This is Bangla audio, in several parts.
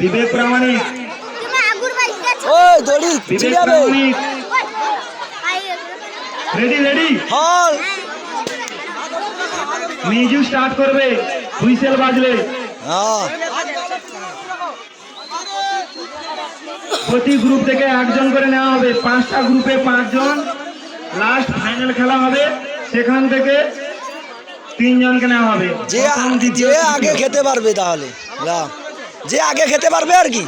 বিবেক প্রামাণিক। ওই দড়ি বিবেক চিড়াবে প্রামাণিক। রেডি রেডি হল। মিউজিক স্টার্ট করবে হুইসেল বাজলে প্রতি গ্রুপ থেকে একজন করে নেওয়া হবে। পাঁচটা গ্রুপে পাঁচজন। লাস্ট ফাইনাল খেলা হবে। সেখান থেকে তিনজনকে নেওয়া হবে। যে আগে খেতে পারবে তাহলে। না যে আগে খেতে পারবে আর কি।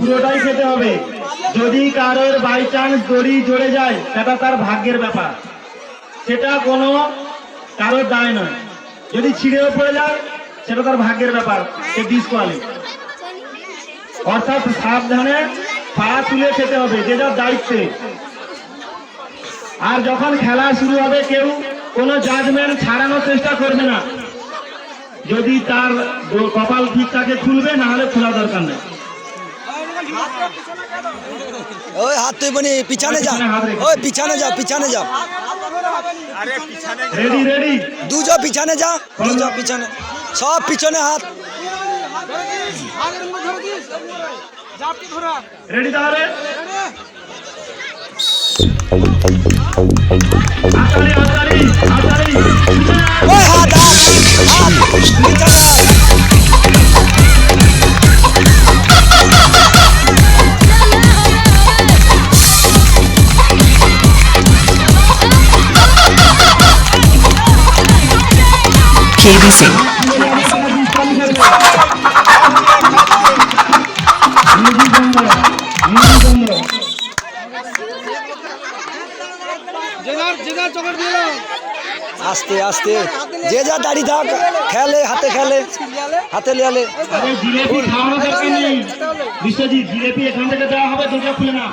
পুরোটাই খেতে হবে। যদি কারোর বাই চান্স দড়ি জড়ে যায়, সেটা তার ভাগ্যের ব্যাপার। সেটা কোনো কারোর দায় নয়। যদি ছিঁড়েও পড়ে যায়, সেটা তার ভাগ্যের ব্যাপার। সে ডিসকোয়ালি অর্থাৎ সাবধানে পা তুলে খেতে হবে, যে যার দায়িত্বে। আর যখন খেলা শুরু হবে, কেউ কোনো জাজমেন্ট ছাড়ানোর চেষ্টা করবে না। যদি তার কপাল ঠিক থাকে খুলবে না হলে খোলা দরকার নেই। ওই হাত তুই বনি পিছনে যা। ওই পিছনে যা পিছনে যা। রেডি রেডি দুজো পিছনে যা দুজো পিছনে। সব পিছনে হাত। রেডি তাহলে? केबी सिंह আস্তে আস্তে। যে যা দাড়ি থাক খেলে হাতে খেলে হাতে লিয়ালে। আরে জিলেপি খাওয়ানো দরকার নেই। বিশ্বজিৎ জিলেপি এখান থেকে দেওয়া হবে দরজা খুলে না